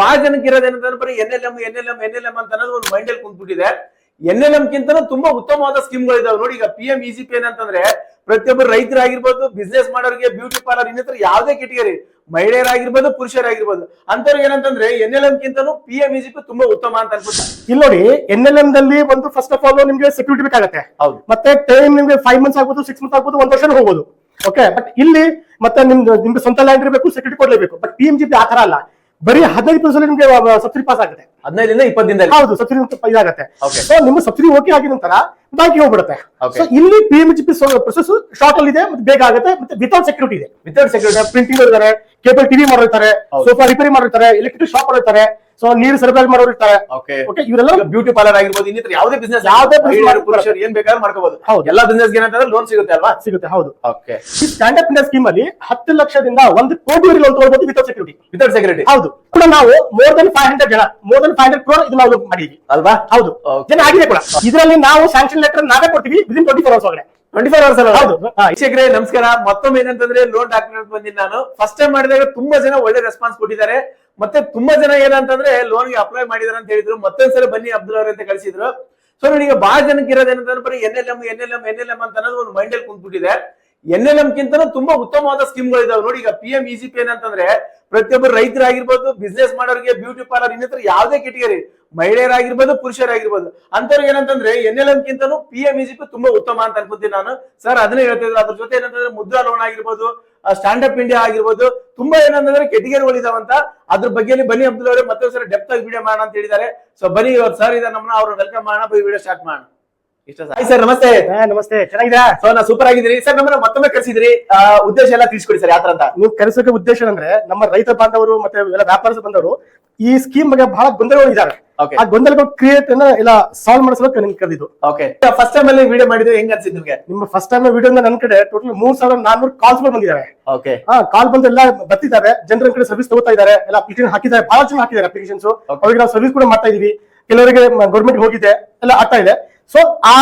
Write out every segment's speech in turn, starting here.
ಬಹಳ ಜನಕ್ಕೆ ಇರೋದೇನಂತಂದ್ರೆ ಬರೀ N L M N L M N L M ಅಂತ ಅನ್ನೋದು ಒಂದು ಮೈಂಡ್ ಅಲ್ಲಿ ಕುಂತ್ಬಿಟ್ಟಿದೆ. ಎನ್ ಎಲ್ ಎಂ ಕಿಂತನೂ ತುಂಬಾ ಉತ್ತಮವಾದ ಸ್ಕೀಮ್ಗಳು ಇದಾವೆ. ನೋಡಿ ಈಗ P M E C P ಏನಂತಂದ್ರೆ ಪ್ರತಿಯೊಬ್ಬರು ರೈತರಾಗಿರ್ಬೋದು ಬಿಸ್ನೆಸ್ ಮಾಡೋರಿಗೆ ಬ್ಯೂಟಿ ಪಾರ್ಲರ್ ಇನ್ನಿತರ ಯಾವುದೇ ಕೆಟಗರಿ ಮಹಿಳೆಯರಾಗಿರ್ಬೋದು ಪುರುಷರಾಗಿರ್ಬೋದು. ಅಂತವ್ರಿಗೆ ಏನಂತಂದ್ರೆ N L M ಕಿಂತನೂ P M E C P ತುಂಬಾ ಉತ್ತಮ ಅಂತ ಅನ್ಸುತ್ತೆ ಇಲ್ಲಿ ನೋಡಿ ಎನ್ ಎಲ್ ಎಂ ದಲ್ಲಿ ಒಂದು ಫಸ್ಟ್ ಆಫ್ ಆಲ್ ನಿಮ್ಗೆ ಸೆಕ್ಯೂರಿಟಿ ಬೇಕಾಗುತ್ತೆ. ಹೌದು. ಮತ್ತೆ ಟೈಮ್ ನಿಮ್ಗೆ ಫೈವ್ ಮಂತ್ಸ್ ಆಗ್ಬೋದು ಸಿಕ್ಸ್ ಮಂತ್ಸ್ ಆಗ್ಬೋದು ಒಂದ್ ವರ್ಷ ಹೋಗ್ಬೋದು ಓಕೆ ಬಟ್ ಇಲ್ಲಿ ಮತ್ತೆ ನಿಮ್ದು ನಿಮ್ಗೆ ಸ್ವಂತ ಲ್ಯಾಂಡ್ ಇರಬೇಕು ಸೆಕ್ಯೂರಿಟಿ ಕೊಡ್ಲೇಬೇಕು. ಬಟ್ ಪಿ ಎಂ ಜಿ ಆ ತರ ಅಲ್ಲ. ಬರೀ ಹದಿನೈದು ಪರ್ಸೆಂಟ್ ನಿಮ್ಗೆ ಸಬ್ಸಿಡಿ ಪಾಸ್ ಆಗುತ್ತೆ. ಹದಿನೈದರಿಂದ ಇಪ್ಪತ್ತು ದಿನದಲ್ಲಿ. ಹೌದು ಸಬ್ಸಿಡಿ ಇದಾಗುತ್ತೆ. ಸೊ ನಿಮ್ಮ ಸಬ್ಸಿಡಿ ಓಕೆ ಆಗಿದ ನಂತರ ಬ್ಯಾಂಕಿಗೆ ಹೋಗ್ಬಿಡುತ್ತೆ. ಸೊ ಇಲ್ಲಿ P M G P process short ಅಲ್ಲಿ ಇದೆ ಮತ್ತೆ ಬೇಗ ಆಗುತ್ತೆ ಮತ್ತೆ ವಿತೌಟ್ ಸೆಕ್ಯೂರಿಟಿ ಇದೆ. ವಿತೌಟ್ ಸೆಕ್ಯೂರಿಟಿ ಪ್ರಿಂಟಿಂಗ್ ಇರ್ತಾರೆ ಕೇಬಲ್ ಟಿವಿ ಮಾಡಿರ್ತಾರೆ. ಸೋಫಾ ರಿಪೇರಿ ಮಾಡಿರ್ತಾರೆ ಎಲೆಕ್ಟ್ರಿಕ್ ಶಾಪ್ ಮಾಡಿರ್ತಾರೆ ಸೊ ನೀರು ಸರಬರಾಜು ಮಾಡೋರು ಇರ್ತಾರೆ. ಓಕೆ ಇವರೆಲ್ಲ ಬ್ಯೂಟಿ ಪಾರ್ಲರ್ ಆಗಿರ್ಬೋದು ಇನ್ನಿತರ ಯಾವುದೇ ಬಿಸ್ನೆಸ್ ಯಾವುದೇ. ಪುರುಷರು ಏನ್ ಬೇಕಾದ್ರೂ ಮಾಡ್ಕೋಬಹುದು ಹೌದು. ಎಲ್ಲಾ ಬಿಸ್ನೆಸ್ ಏನಂತಂದ್ರೆ ಲೋನ್ ಸಿಗುತ್ತೆ ಅಲ್ವಾ? ಸಿಗುತ್ತೆ ಹೌದು. ಓಕೆ ಈ ಸ್ಟ್ಯಾಂಡ್ ಅಪ್ ಇಂಡಿಯಾ ಸ್ಕೀಮ್ ಅಲ್ಲಿ ಹತ್ತು ಲಕ್ಷದಿಂದ ಒಂದು ಕೋಟಿ ಲೋನ್ ತಗೊಳ್ಬಹುದು ವಿತೌಟ್ ಸೆಕ್ಯೂರಿಟಿ ವಿತೌಟ್ ಸೆಕ್ಯೂರಿಟಿ ಹೌದು. ಕೂಡ ನಾವು ಮೋರ್ ದನ್ ಫೈವ್ ಹಂಡ್ರೆಡ್ ಜನ more than five hundred crore ಇದು ನಾವು ಮಾಡಿದ್ವಿ. ಅಲ್ವಾ? ಹೌದು. ಜನ ಆಗಿದೆ ಕೂಡ. ಇದರಲ್ಲಿ ನಾವು ಸ್ಯಾಂಕ್ಷನ್ ಲೆಟರ್ ನಾವೇ ಕೊಡ್ತೀವಿ ವಿದಿನ್ ಟ್ವೆಂಟಿ ಫೋರ್ ಅವರ್ಸ್ ಒಳಗಡೆ. ಟ್ವೆಂಟಿ ಅವರ್ಸ್ ಅಲ್ಲ. ನಮಸ್ಕಾರ. ಮತ್ತೊಮ್ಮೆ ಏನಂತಂದ್ರೆ ಲೋನ್ ಡಾಕ್ಯುಮೆಂಟ್ ಬಂದಿನಿ ನಾನು. ಫಸ್ಟ್ ಟೈಮ್ ಮಾಡಿದಾಗ ತುಂಬಾ ಜನ ಒಳ್ಳೆ ರೆಸ್ಪಾನ್ಸ್ ಕೊಟ್ಟಿದ್ದಾರೆ. ಮತ್ತೆ ತುಂಬಾ ಜನ ಏನಂತಂದ್ರೆ ಲೋನ್ಗೆ ಅಪ್ಲೈ ಮಾಡಿದಾರೆ ಅಂತ ಹೇಳಿದ್ರು. ಮತ್ತೊಂದ್ಸಲ ಬನ್ನಿ ಅಬ್ದುಲ್ ಅವ್ರ ಅಂತ ಕಳಿಸಿದ್ರು. ಸೊ ನನಗೆ ಬಹಳ ಜನಕ್ಕೆ ಇರೋದೇನಂತಂದ್ರೆ ಬರೀ N L M N L M N L M ಅಂತ ಅನ್ನೋದು ಒಂದು ಮೈಂಡ್ ಅಲ್ಲಿ ಕುಂತ್ಬಿಟ್ಟಿದೆ. ಎನ್ ಎಲ್ ಎಂ ಕಿಂತ ತುಂಬಾ ಉತ್ತಮವಾದ ಸ್ಕೀಮ್ಗಳಿದಾವೆ ನೋಡಿ, ಈಗ ಪಿ ಎಂ ಇಜಿಪಿ ಪಿ ಏನಂತಂದ್ರೆ ಪ್ರತಿಯೊಬ್ಬರು ರೈತರಾಗಿರ್ಬೋದು ಬಿಸ್ನೆಸ್ ಮಾಡೋರಿಗೆ ಬ್ಯೂಟಿ ಪಾರ್ಲರ್ ಇನ್ನಿತರ ಯಾವುದೇ ಕೆಟಗರಿ ಮಹಿಳೆಯರಾಗಿರ್ಬೋದು, ಪುರುಷರಾಗಿರ್ಬೋದು. ಅಂತವ್ರಿಗೆ ಏನಂತಂದ್ರೆ, N L M ಕಿಂತನೂ P M E G P ತುಂಬಾ ಉತ್ತಮ ಅಂತ ಅನ್ಕೋತೀನಿ ನಾನು. ಸರ್ ಅದನ್ನೇ ಹೇಳ್ತಿದ್ರು ಅದ್ರ ಜೊತೆ ಏನಂತಂದ್ರೆ, ಮುದ್ರಾ ಲೋನ್ ಆಗಿರ್ಬೋದು ಸ್ಟ್ಯಾಂಡ್ ಅಪ್ ಇಂಡಿಯಾ ಆಗಿರ್ಬೋದು, ತುಂಬಾ ಏನಂತಂದ್ರೆ ಕೆಟಗರಿಗಳು ಇದಾವಂತ ಅದ್ರ ಬಗ್ಗೆ ಬನ್ನಿ ಅಬ್ದುಲ್ ಅವರೇ, ಮತ್ತೊಂದ್ಸರಿ ಡೆಪ್ತ್ ಆಗಿ ವಿಡಿಯೋ ಮಾಡೋಣ ಅಂತ ಹೇಳಿದ್ದಾರೆ. ಸೊ ಬನ್ನಿ ಇವತ್ತು ಸರ್ ಇದೆ ನಮ್ಮನ್ನ, ಅವ್ರನ್ನ ವೆಲ್ಕಮ್ ಮಾಡೋಣ. ವಿಡಿಯೋ ಸ್ಟಾರ್ಟ್ ಮಾಡೋಣ. ಇಷ್ಟ ಸರ್. ನಮಸ್ತೆ. ನಮಸ್ತೆ. ಚೆನ್ನಾಗಿದೆ ಸೊ ನಾ ಸೂಪರ್ ಆಗಿದ್ದೀರಿ ಸರ್ ನಮ್ಮನ್ನ ಮತ್ತೊಮ್ಮೆ ಕರೆಸಿದ್ರಿ. ಆ, ಉದ್ದೇಶ ಎಲ್ಲ ತಿಳಿಸ್ಕೊಡಿ ಸರ್ ಯಾತ್ರ ಅಂತ. ನೀವು ಕರೆಸೋಕೆ ಉದ್ದೇಶ ಅಂದ್ರೆ ನಮ್ಮ ರೈತ ಬಾಂಧವರು ಮತ್ತೆ ಎಲ್ಲ ವ್ಯಾಪಾರಸ್ಥರು ಬಂದವರು ಈ ಸ್ಕೀಮ್ ಬಗ್ಗೆ ಬಹಳ ಗೊಂದಲಗಳು ಇದ್ದಾರೆ ಆ ಗೊಂದಲಗಳು ಕ್ರಿಯೇಟ್ ಇಲ್ಲ ಸಾಲ್ವ್ ಮಾಡಿಸೋಕೆ ನಿಮ್ಗೆ ಕರೆದಿದ್ದು. ಓಕೆ ಫಸ್ಟ್ ಟೈಮ್ ಅಲ್ಲಿ ವಿಡಿಯೋ ಮಾಡಿದ್ರೆ ಹೆಂಗ್ ಅನ್ಸಿದ್ ನಿಮ್ಗೆ? ನಿಮ್ಮ ಫಸ್ಟ್ ಟೈಮ್ ವಿಡಿಯೋ ನನ್ನ ಕಡೆ ಟೋಟಲ್ ಮೂರ್ ಸಾವಿರದ ನಾನ್ನೂರು ಕಾಲ್ಸ್ ಬಂದಿದ್ದಾರೆ ಓಕೆ ಹಾ ಕಾಲ್ ಬಂದು ಎಲ್ಲ ಬರ್ತಿದ್ದಾರೆ ಜನರ ಕಡೆ ಸರ್ವಿಸ್ ತಗೋತಾ ಇದ್ದಾರೆ. ಎಲ್ಲ ಅಪ್ಲಿಕೇಶನ್ ಹಾಕಿದ್ದಾರೆ. ಬಹಳ ಜನ ಹಾಕಿದ್ದಾರೆ ಅಪ್ಲಿಕೇಶನ್ಸ್ ಅವ್ರಿಗೆ ನಾವು ಸರ್ವಿಸ್ ಕೂಡ ಮಾಡ್ತಾ ಇದೀವಿ. ಕೆಲವರಿಗೆ ಗೌರ್ಮೆಂಟ್ ಹೋಗಿದೆ. ಎಲ್ಲ ಆಗ್ತಾ ಇದೆ. ಸೊ ಆ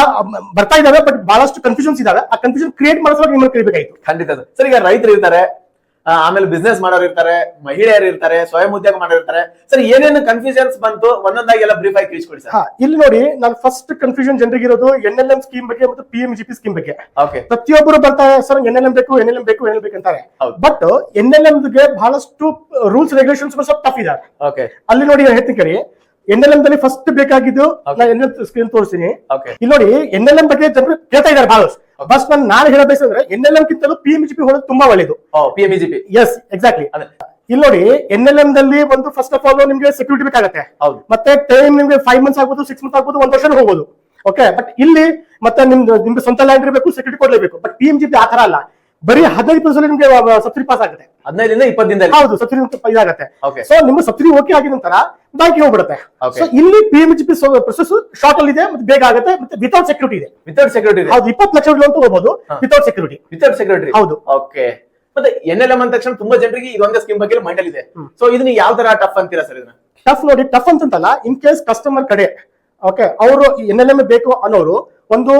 ಬರ್ತಾ ಇದಾವೆ ಬಟ್ ಬಹಳಷ್ಟು ಕನ್ಫ್ಯೂಷನ್ಸ್ ಇದಾವೆ ಆ ಕನ್ಫ್ಯೂಷನ್ ಕ್ರಿಯೇಟ್ ಮಾಡಿಸೋಕೆ ನಿಮ್ಮನ್ನು ಕರಿಬೇಕಾಯ್ತು. ಖಂಡಿತ ಸರ್. ಸರ್ ಈಗ ರೈತರು ಇರ್ತಾರೆ ಆಮೇಲೆ ಬಿಸ್ನೆಸ್ ಮಾಡೋರು ಇರ್ತಾರೆ ಮಹಿಳೆಯರು ಇರ್ತಾರೆ ಸ್ವಯಂ ಉದ್ಯೋಗ ಮಾಡಿರ್ತಾರೆ ಸರ್ ಏನೇನು ಕನ್ಫ್ಯೂಷನ್ಸ್ ಬಂತು? ಒಂದೊಂದಾಗಿ ಎಲ್ಲ ಬ್ರೀಫ್ ಆಗಿ ತಿಳಿಸ್ಕೊಡಿ ಸರ್. ಇಲ್ಲಿ ನೋಡಿ ನಾನು ಫಸ್ಟ್ ಕನ್ಫ್ಯೂಷನ್ ಜನರಿಗೆ ಇರೋದು ಎನ್ ಎಲ್ ಎಂ ಸ್ಕೀಮ್ ಬಗ್ಗೆ ಮತ್ತು P M G P scheme ಬಗ್ಗೆ. ಓಕೆ ಪ್ರತಿಯೊಬ್ಬರು ಬರ್ತಾರೆ ಸರ್ ಎನ್ ಎಲ್ ಎಂ ಬೇಕು ಎನ್ ಎಲ್ ಎಂ ಬೇಕು ಎನ್ ಎಲ್ ಬೇಕು ಅಂತಾರೆ. ಬಟ್ ಎನ್ ಎಲ್ ಎಂ ಗೆ ಬಹಳಷ್ಟು ರೂಲ್ಸ್ ರೆಗ್ಯುಲೇಷನ್ಸ್ ಸ್ವಲ್ಪ ಟಫ್ ಇದಾವೆ. ಓಕೆ ಅಲ್ಲಿ ನೋಡಿ ಹೇಳ್ತೀನಿ ಕೇಳಿ. ಎನ್ ಎಲ್ ಎಂ ದಲ್ಲಿ ಫಸ್ಟ್ ಬೇಕಾಗಿದ್ದು. ನಾನು ಎನ್ ಎಲ್ ಸ್ಕ್ರೀನ್ ತೋರಿಸ್ತೀನಿ. ಇಲ್ಲಿ ನೋಡಿ ಎನ್ ಎಲ್ ಎಂ ಬಗ್ಗೆ ಜನರು ಕೇಳ್ತಾ ಇದ್ದಾರೆ ಬಹಳಷ್ಟು ಬಸ್ ನಾನು ನಾನು ಹೇಳಬೇಕಂದ್ರೆ ಎನ್ ಎಲ್ ಎಂ ಕಿಂತಲೂ ಪಿ ಎಂ ಜಿ ಪಿ ಹೋಗೋದು ತುಂಬಾ ಒಳ್ಳೇದು. ಓ P M G P yes exactly. ಇಲ್ಲಿ ನೋಡಿ ಎನ್ ಎಲ್ ಎಂ ದಲ್ಲಿ ಒಂದು ಫಸ್ಟ್ ಆಫ್ ಆಲ್ ನಿಮ್ಗೆ ಸೆಕ್ಯೂರಿಟಿ ಬೇಕಾಗುತ್ತೆ. ಹೌದು. ಮತ್ತೆ ಟೈಮ್ ನಿಮ್ಗೆ ಫೈವ್ ಮಂತ್ಸ್ ಆಗ್ಬೋದು ಸಿಕ್ಸ್ ಮಂತ್ಸ್ ಆಗ್ಬೋದು ಒಂದ್ ವರ್ಷ ಹೋಗ್ಬೋದು. ಓಕೆ ಬಟ್ ಇಲ್ಲಿ ಮತ್ತೆ ನಿಮ್ದು ನಿಮ್ಗೆ ಸ್ವಂತ ಲ್ಯಾಂಡ್ ಇರಬೇಕು security ಕೊಡ್ಲೇಬೇಕು. But P M G P ಆ ತರ ಅಲ್ಲ. ಬರೀ ಹದಿನೈದು ಪರ್ಸೆಂಟ್ ನಿಮ್ಗೆ ಸಬ್ಸಿಡಿ ಪಾಸ್ ಆಗುತ್ತೆ. ಹದಿನೈದರಿಂದ ಇಪ್ಪತ್ತು ದಿನದಲ್ಲಿ. ಹೌದು ಸಬ್ಸಿಡಿ ಇದಾಗುತ್ತೆ. ಸೊ ನಿಮ್ಮ ಸಬ್ಸಿಡಿ ಓಕೆ ಆಗಿದ ನಂತರ ಬ್ಯಾಂಕಿಗೆ ಹೋಗ್ಬಿಡುತ್ತೆ. ಸೊ ಇಲ್ಲಿ P M G P process short ಅಲ್ಲಿ ಇದೆ ಮತ್ತೆ ಬೇಗ ಆಗುತ್ತೆ ಮತ್ತೆ ವಿತೌಟ್ ಸೆಕ್ಯೂರಿಟಿ ಇದೆ. ವಿತೌಟ್ ಸೆಕ್ಯೂರಿಟಿ ಹೌದು ಇಪ್ಪತ್ತು ಲಕ್ಷ ಲೋನ್ ತಗೋಬಹುದು ಹಾ. ವಿತೌಟ್ ಸೆಕ್ಯೂರಿಟಿ ವಿತೌಟ್ ಸೆಕ್ಯೂರಿಟಿ ಹೌದು. ಓಕೆ ಮತ್ತೆ ಎನ್ ಎಲ್ ಎಂ ಅಂದ ತಕ್ಷಣ ತುಂಬಾ ಜನರಿಗೆ ಇದೊಂದೇ ಸ್ಕೀಮ್ ಬಗ್ಗೆ ಮೈಂಡ್ ಅಲ್ಲಿ ಇದೆ. ಸೊ ಇದನ್ನ ಯಾವ ತರ ಟಫ್ ಅಂತೀರಾ ಸರ್ ಇದನ್ನ? ಟಫ್ ನೋಡಿ ಟಫ್ ಅಂತಂತಲ್ಲ ಇನ್ ಕೇಸ್ ಕಸ್ಟಮರ್ ಕಡೆ ಓಕೆ ಅವರು ಎನ್ ಎಲ್ ಎಂ ಬೇಕು ಅನ್ನೋರು ಒಂದು